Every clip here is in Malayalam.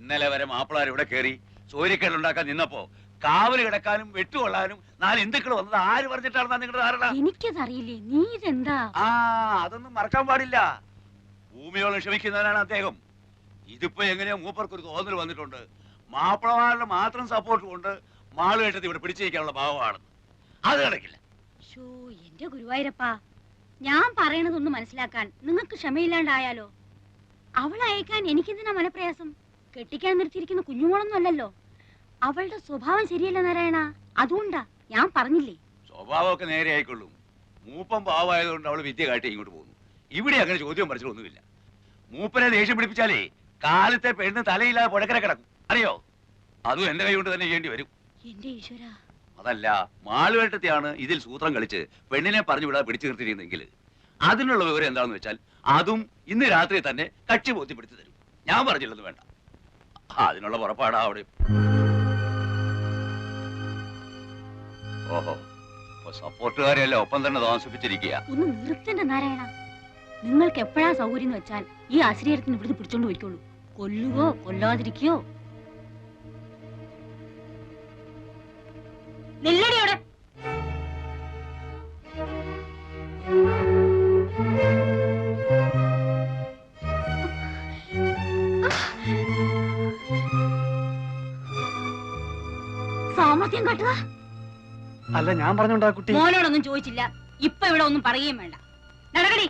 ഇന്നലെ വരെ മാപ്പിളാർ ഇവിടെ കയറി സൂര്യക്കേടുണ്ടാക്കാൻ നിന്നപ്പോ കാവൽ കിടക്കാനും വെട്ടുകൊള്ളാനും നാല് ഹിന്ദുക്കൾ വന്നത് ആര് പറഞ്ഞിട്ടാണെന്നാ നിങ്ങളുടെ ധാരണ? എനിക്കതറിയില്ലേ നീ ഇതെന്താ? ആ അതൊന്നും മറക്കാൻ പാടില്ല. ഭൂമിയോളം ക്ഷമിക്കുന്നവനാണ് അദ്ദേഹം. ഇതിപ്പോ എങ്ങനെയോ മൂപ്പർക്ക് ഒരു തോന്നൽ വന്നിട്ടുണ്ട്. മാപ്പിളമാരുടെ മാത്രം സപ്പോർട്ട് കൊണ്ട് മാളുകെട്ടത്തി ഇവിടെ പിടിച്ചിരിക്കാനുള്ള ഭാവമാണ്. അത് നടക്കില്ല ഷോ എന്റെ ഗുരുവായൂരപ്പാ ഞാൻ പറയണതൊന്നും മനസ്സിലാക്കാൻ നിങ്ങൾക്ക് ക്ഷമയില്ലാണ്ടായാലോ? അവളെ അയക്കാൻ എനിക്കെന്തിനാ മനപ്രയാസം? കെട്ടിക്കാൻ നിർത്തിയിരിക്കുന്ന കുഞ്ഞുമോളൊന്നും അല്ലല്ലോ. അവളുടെ സ്വഭാവം ശരിയല്ല നാരായണ. അതുകൊണ്ടാ ഞാൻ പറഞ്ഞില്ലേ. സ്വഭാവമൊക്കെ നേരെ ആയിക്കൊള്ളും. മൂപ്പം പാവമായതുകൊണ്ട് അവൾ വിദ്യ കാട്ടി ഇങ്ങോട്ട് പോകുന്നു. ഇവിടെ അങ്ങനെ ചോദ്യം പറിച്ചിട്ടൊന്നുമില്ല. മൂപ്പനെ ദേഷ്യം പിടിപ്പിച്ചാലേ കാലത്തെ പെണ്ണ് തലയില്ലാതെ പുഴക്കര കിടക്കും. അറിയോ? അതും എന്റെ കൈ കൊണ്ട് തന്നെ ചെയ്യേണ്ടി വരും. എന്റെ ഈശ്വര. അതല്ല മാളുവേട്ടത്തെയാണ് ഇതിൽ സൂത്രം കളിച്ച് പെണ്ണിനെ പറഞ്ഞു വിടാതെ പിടിച്ചു നിർത്തിയിരുന്നെങ്കിൽ. അതിനുള്ള വിവരം എന്താണെന്ന് വെച്ചാൽ അതും ഇന്ന് രാത്രി തന്നെ കക്ഷി ബോധ്യപ്പെടുത്തി തരും. ഞാൻ പറഞ്ഞില്ലെന്ന് വേണ്ട. അതിനുള്ള പുറപ്പാടാ അവിടെ. ഓഹോ സപ്പോർട്ടുകാരെയല്ല ഒപ്പം തന്നെ താമസിപ്പിച്ചിരിക്കുക ഒന്ന് നിർത്തണ്ട നാരായണ. നിങ്ങൾക്ക് എപ്പോഴാ സൗകര്യം വെച്ചാൽ ഈ ആശ്രയത്തിന് ഇവിടുന്ന് പിടിച്ചോണ്ട് പോയിക്കോളൂ. കൊല്ലുകയോ കൊല്ലാതിരിക്കയോ? കാട്ടുക അല്ല ഞാൻ പറഞ്ഞോണ്ടാ കുട്ടി. മോനോടൊന്നും ചോദിച്ചില്ല. ഇപ്പൊ ഇവിടെ ഒന്നും പറയുകയും വേണ്ട. നടക്കടി.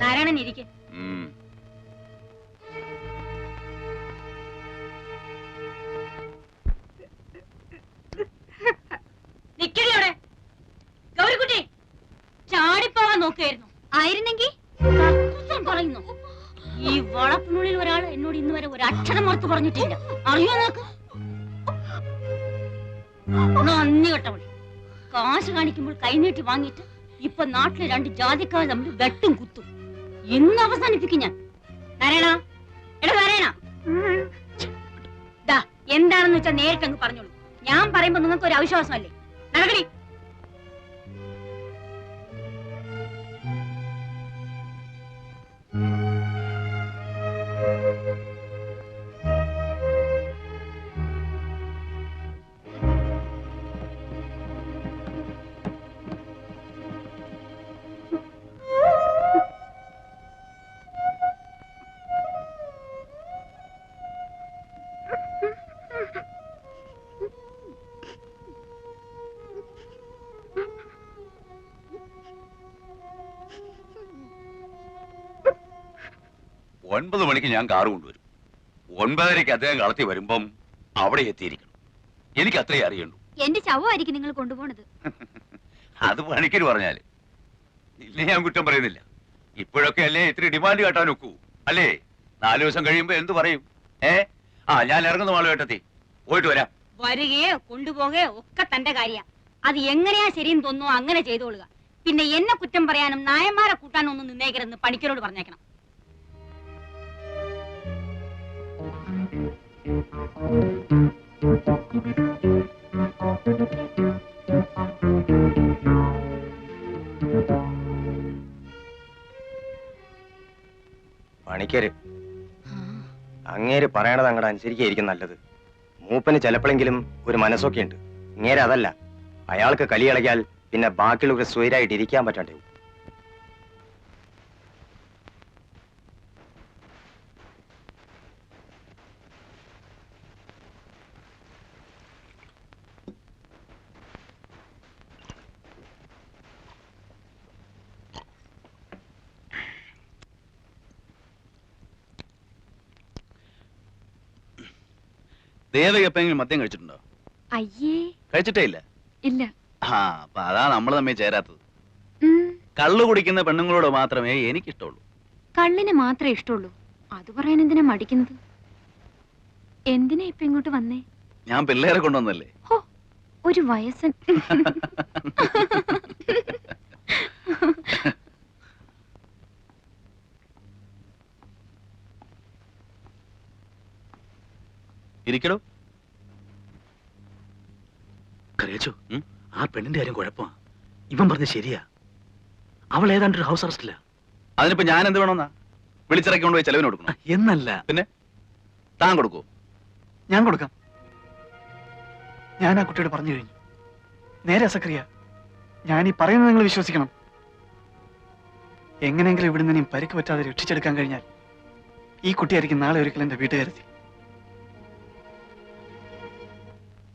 നാരായണൻ ഇരിക്കെ. നിക്കടി അവിടെ. ഗൗരിക്കുട്ടി ചാടിപ്പോവാൻ നോക്കുകയായിരുന്നു ആയിരുന്നെങ്കിൽ പറയുന്നു. ഈ വളപ്പിനുള്ളിൽ ഒരാൾ എന്നോട് ഇന്ന് വരെ ഒരു അക്ഷരം ഓർത്ത് പറഞ്ഞിട്ടില്ല. അറിയോ നോക്ക് നന്ദി കേട്ടവളെ കാശ് കാണിക്കുമ്പോൾ കൈനീട്ടി വാങ്ങിയിട്ട് ഇപ്പൊ നാട്ടിലെ രണ്ട് ജാതിക്കാർ തമ്മിൽ വെട്ടും കുത്തും. ഇന്ന് അവസാനിപ്പിക്കും ഞാൻ. നാരായണ എടാ നാരായണ. എന്താണെന്ന് വെച്ചാൽ നേരിട്ടങ്ങ് പറഞ്ഞോളൂ. ഞാൻ പറയുമ്പോ നിങ്ങൾക്ക് ഒരു അവിശ്വാസമല്ലേ? നടക്കടി. ഒൻപത് മണിക്ക് ഞാൻ കാറ് കൊണ്ടുവരും. ഒൻപതരയ്ക്ക് അദ്ദേഹം കളത്തി വരുമ്പം അവിടെ എത്തിയിരിക്കണം. എനിക്ക് അത്രേ അറിയണ്ടു എന്റെ ശവമായിരിക്കും നിങ്ങൾ കൊണ്ടുപോണത്. അത് പണിക്കര് പറഞ്ഞാൽ. ഇല്ല ഞാൻ കുറ്റം പറയുന്നില്ല. ഇപ്പോഴൊക്കെ അല്ലേ ഇത്തിരി ഡിമാൻഡ് കാട്ടാൻ ഒക്കൂ. അല്ലേ? നാലു ദിവസം കഴിയുമ്പോ എന്ത് പറയും? ഏ? ആ ഞാൻ ഇറങ്ങുന്ന മാളുകെട്ടെത്തി പോയിട്ട് വരാം. വരികയോ കൊണ്ടുപോകുകയോ ഒക്കെ തന്റെ കാര്യ. അത് എങ്ങനെയാ ശരിയെന്ന് തോന്നുന്നു അങ്ങനെ ചെയ്തോളുക. പിന്നെ എന്നെ കുറ്റം പറയാനും നായന്മാരെ കൂട്ടാനും ഒന്നും നിന്നേക്കരുതെന്ന് പണിക്കരോട് പറഞ്ഞേക്കണം. പണിക്കര് അങ്ങേര് പറയണത് അങ്ങോട്ട് അനുസരിക്കായിരിക്കും നല്ലത്. മൂപ്പന് ചിലപ്പോഴെങ്കിലും ഒരു മനസ്സൊക്കെ ഉണ്ട് ഇങ്ങേരെ അതല്ല അയാൾക്ക് കളി കളകിയാൽ പിന്നെ ബാക്കിയുള്ളവർ സ്വൈരായിട്ട് ഇരിക്കാൻ പറ്റാണ്ടേ ദേവക എപ്പോഴെങ്കിലും മദ്യം കഴിച്ചിട്ടുണ്ടോ? അയ്യേ. കഴിച്ചിട്ടേ ഇല്ല. ഇല്ല. ആ അപ്പൊ അതാ നമ്മൾ തമ്മിൽ ചേരാത്തത്. കള്ളു കുടിക്കുന്ന പെണ്ണുങ്ങളോട് മാത്രമേ എനിക്കിഷ്ടമുള്ളൂ. കള്ളിന് മാത്രമേ ഇഷ്ടമുള്ളൂ. അത് പറയാൻ എന്തിനാ മടിക്കുന്നത്? എന്തിനാ ഇപ്പൊ ഇങ്ങോട്ട് വന്നേ? ഞാൻ പിള്ളേരെ കൊണ്ടുവന്നല്ലേ? ഹോ ഒരു വയസ്സൻ. ഇരിക്കടോ. കറിയച്ചോ? ആ പെണ്ണിന്റെ കാര്യം കുഴപ്പമാ. ഇവൻ പറഞ്ഞ ശരിയാ. അവൾ ഏതാണ്ട് ഒരു ഹൗസ് അറസ്റ്റില്ല അതിനിപ്പോ ഞാൻ എന്ത് വേണമെന്നാ? വിളിച്ചിറക്കി കൊണ്ടുപോയി ചെലവിന് കൊടുക്കണം? എന്നല്ല. പിന്നെ? താൻ കൊടുക്കൂ ഞാൻ കൊടുക്കാം. ഞാൻ ആ കുട്ടിയോട് പറഞ്ഞു കഴിഞ്ഞു. നേരെ സക്രിയ ഞാൻ ഈ പറയുന്നത് നിങ്ങൾ വിശ്വസിക്കണം. എങ്ങനെയെങ്കിലും ഇവിടുന്ന് പരിക്ക് പറ്റാതെ രക്ഷിച്ചെടുക്കാൻ കഴിഞ്ഞാൽ ഈ കുട്ടിയായിരിക്കും നാളെ ഒരിക്കലും എന്റെ വീട്ടുകാരെത്തി.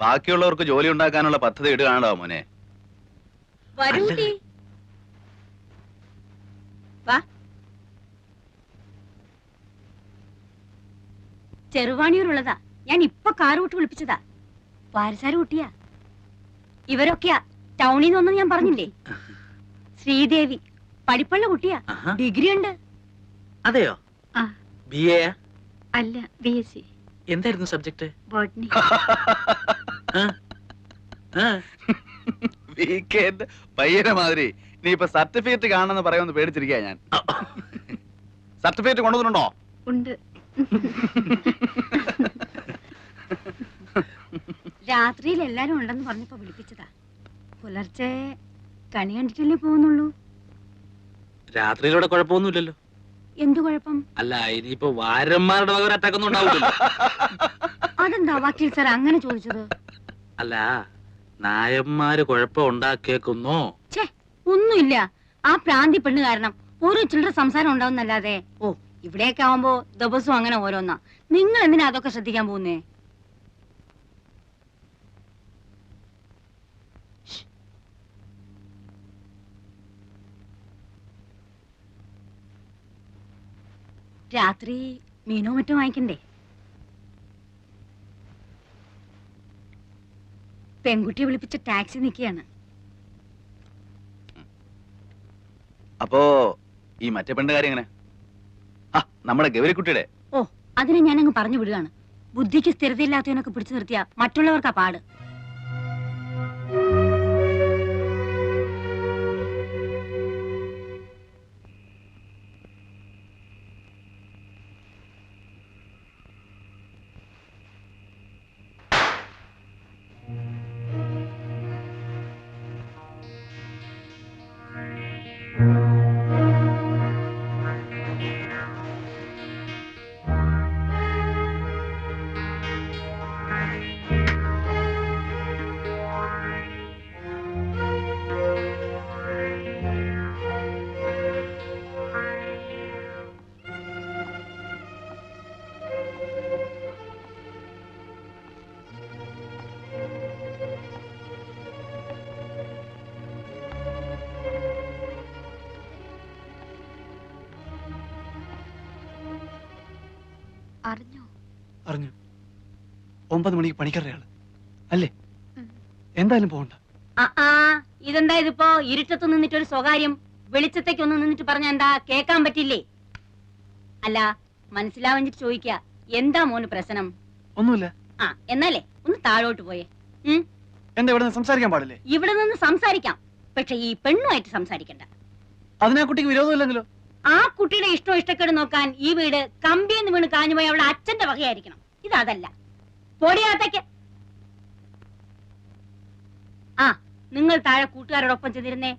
ബാക്കിയുള്ളവർക്ക് ജോലി ഉണ്ടാക്കാനുള്ള പദ്ധതി ഇടുകയാണോ മോനെ. വാ. ചെറുവാണിയൂരുള്ളതാ. ഞാൻ ഇപ്പൊ കാറ് വിട്ട് വിളിപ്പിച്ചതാ. പാരസാര കുട്ടിയാ. ഇവരൊക്കെയാ. ടൗണിൽ നിന്നൊന്നും ഞാൻ പറഞ്ഞില്ലേ? ശ്രീദേവി. പഠിപ്പുള്ള കുട്ടിയാ. ആഹാ. ഡിഗ്രി ഉണ്ട് അതെയോ? ആ. ബി എ അല്ല ബി എസ് സി. എന്തായിരുന്നു സബ്ജക്ട്? ബോട്ടണി വീക്കെൻഡ് പയ്യനെ മാതിരി. നീ ഇപ്പൊ സർട്ടിഫിക്കറ്റ് കാണണമെന്ന് പറയുമെന്ന് പേടിച്ചിരിക്കാ ഞാൻ. സർട്ടിഫിക്കറ്റ് കൊണ്ടുവന്നിട്ടുണ്ടോ? ഉണ്ട്. രാത്രിയിൽ എല്ലാരും ഉണ്ടെന്ന് പറഞ്ഞപ്പോ വിളിപ്പിച്ചതാ. പുലർച്ചെ കണി കണ്ടിട്ടല്ലേ പോകുന്നുള്ളൂ. രാത്രിയിലൂടെ കുഴപ്പമൊന്നുമില്ലല്ലോ. എന്ത് കുഴപ്പം? അല്ല ഇനിയിപ്പോ വാരന്മാരുടെ വക ഒരു അറ്റാക്ക് ഒന്നും ഉണ്ടാവില്ലല്ലോ. അതെന്താ വക്കീൽ സാർ അങ്ങനെ ചോദിച്ചത്? അല്ല നായന്മാര് കുഴപ്പം ഉണ്ടാക്കിയേക്കുന്നോ. ഛേ ഒന്നുമില്ല. ആ പ്രാന്തി പെണ്ണ് കാരണം ഓരോ ചില്ലറ സംസാരം ഉണ്ടാവുന്നല്ലാതെ. ഓ ഇവിടെയൊക്കെ ആവുമ്പോ ദിവസവും അങ്ങനെ ഓരോന്നാ. നിങ്ങൾ എന്തിനാ അതൊക്കെ ശ്രദ്ധിക്കാൻ പോകുന്നേ? രാത്രി മീനോ മറ്റോ വാങ്ങിക്കണ്ടേ? പെൺകുട്ടിയെ വിളിപ്പിച്ച ടാക്സി നിൽക്കുകയാണ്. അപ്പോ ഈ മറ്റേ പെണ്ണുകാരി എങ്ങനെ? ആ നമ്മുടെ ഗൗരിക്കുട്ടിയുടെ. ഓ അതിനെ ഞാനങ്ങ് പറഞ്ഞു വിടുകയാണ്. ബുദ്ധിക്ക് സ്ഥിരതയില്ലാത്തവനൊക്കെ പിടിച്ചു നിർത്തിയ മറ്റുള്ളവർക്കാ പാട്. ഒമ്പത് മണിക്ക് പണിക്കറിയാണ് അല്ലേ. എന്തായാലും പോകണ്ട. ഇതെന്താ ഇതിപ്പോ ഇരുട്ടത്ത് നിന്നിട്ട് ഒരു സ്വകാര്യം വെളിച്ചത്തേക്ക് ഒന്ന് നിന്നിട്ട് പറഞ്ഞ എന്താ കേക്കാൻ പറ്റില്ലേ? അല്ല മനസ്സിലാവഞ്ഞിട്ട് ചോദിക്ക എന്താ മോന് പ്രശ്നം? ഒന്നുമില്ല. ആ എന്നാലേ ഒന്ന് താഴോട്ട് പോയേ. എന്താ ഇവിടെ നിന്ന് സംസാരിക്കാൻ പാടില്ലേ? ഇവിടെ നിന്ന് സംസാരിക്കാം. പക്ഷെ ഈ പെണ്ണുമായിട്ട് സംസാരിക്കണ്ട. അതിനാ കുട്ടിക്ക് വിരോധമില്ലെങ്കിലോ? ആ കുട്ടിയുടെ ഇഷ്ടം ഇഷ്ടക്കേട് നോക്കാൻ ഈ വീട് കമ്പിയെന്ന് വീണ് കാഞ്ഞുപോയി അവളുടെ അച്ഛന്റെ വകയായിരിക്കണം. ഇതല്ല പൊടിയാത്തേക്ക് ആ നിങ്ങൾ താഴെ കൂട്ടുകാരോടൊപ്പം ചെന്നിരുന്നേ.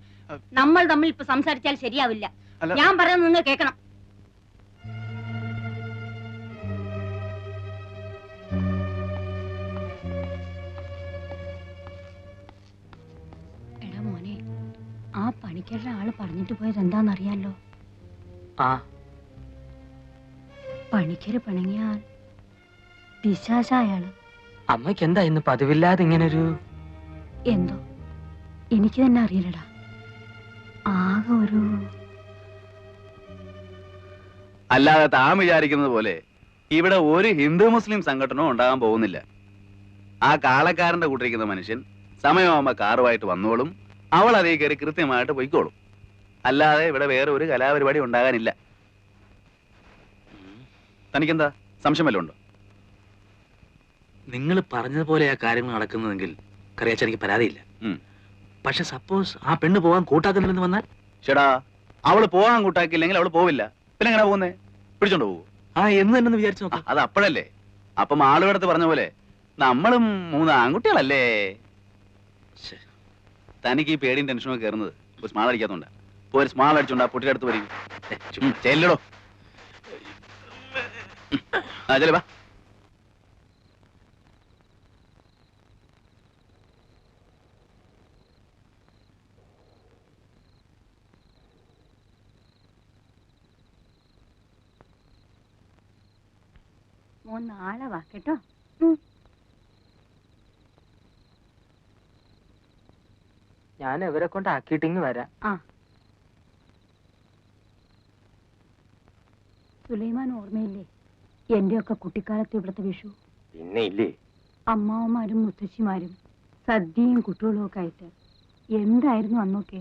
നമ്മൾ തമ്മിൽ ഇപ്പൊ സംസാരിച്ചാൽ ശരിയാവില്ല. ഞാൻ പറയുന്നത് നിങ്ങൾ കേൾക്കണം. എടാ മോനെ ആ പണിക്കരുടെ ആൾ പറഞ്ഞിട്ട് പോയത് എന്താണെന്നറിയാലോ പണിക്കര് പിണങ്ങിയാൽ അയാൾ അമ്മയ്ക്ക് എന്താ ഇന്ന് പതിവില്ലാതെ ഒരു എന്തോ? എനിക്ക് തന്നെ അറിയില്ലടാ. ആകെ ഒരു അല്ലാതെ താൻ വിചാരിക്കുന്നത് പോലെ ഇവിടെ ഒരു ഹിന്ദു മുസ്ലിം സംഘടനവും ഉണ്ടാകാൻ പോകുന്നില്ല. ആ കാളക്കാരന്റെ കൂട്ടിരിക്കുന്ന മനുഷ്യൻ സമയമാകുമ്പോ കാറുമായിട്ട് വന്നോളും അവൾ അതേ കയറി കൃത്യമായിട്ട് പൊയ്ക്കോളും. അല്ലാതെ ഇവിടെ വേറെ ഒരു കലാപരിപാടി ഉണ്ടാകാനില്ല. തനിക്കെന്താ? സംശയം വല്ലതും ഉണ്ടോ? നിങ്ങൾ പറഞ്ഞതുപോലെ ആ കാര്യങ്ങൾ നടക്കുന്നതെങ്കിൽ കറിയാച്ച എനിക്ക് പരാതിയില്ല. പക്ഷെ സപ്പോസ് ആ പെണ്ണ് പോവാൻ കൂട്ടാക്കുന്നില്ലെന്ന് വന്നാൽ? ചേടാ അവൾ പോകാൻ കൂട്ടാക്കിയില്ലെങ്കിൽ അവൾ പോവില്ല. പിന്നെ എങ്ങനെ പോകുന്നേ? പിടിച്ചോണ്ട് പോകും ആ എന്ന് തന്നെ വിചാരിച്ചു നോക്കാം. അത് അപ്പോഴല്ലേ? അപ്പം ആളുകടത്ത് പറഞ്ഞ പോലെ നമ്മളും മൂന്ന് ആൺകുട്ടികളല്ലേ. തനിക്ക് ഈ പേടിയും ടെൻഷനും ഒക്കെ കയറുന്നത് ഒരു സ്മാൾ അടിക്കാത്തോണ്ടാ. പോര് സ്മാൾ അടിച്ചോണ്ട് ആ പൊട്ടിയുടെ അടുത്ത് വരും ചെല്ലടോ. ആ ചെല്ലേ വാ. മോൻ നാളെ വാ കേട്ടോ. ഞാൻ ഇവരെ കൊണ്ട് ആക്കിയിട്ടിങ് വരാം സുലൈമാൻ ഓർമ്മയില്ലേ? എന്റെയൊക്കെ കുട്ടിക്കാലത്ത് ഇവിടുത്തെ വിഷു. പിന്നെ ഇല്ലേ അമ്മാവന്മാരും മുത്തശ്ശിമാരും സദ്യയും കുട്ടികളും ഒക്കെ ആയിട്ട്. എന്തായിരുന്നു അന്നൊക്കെ?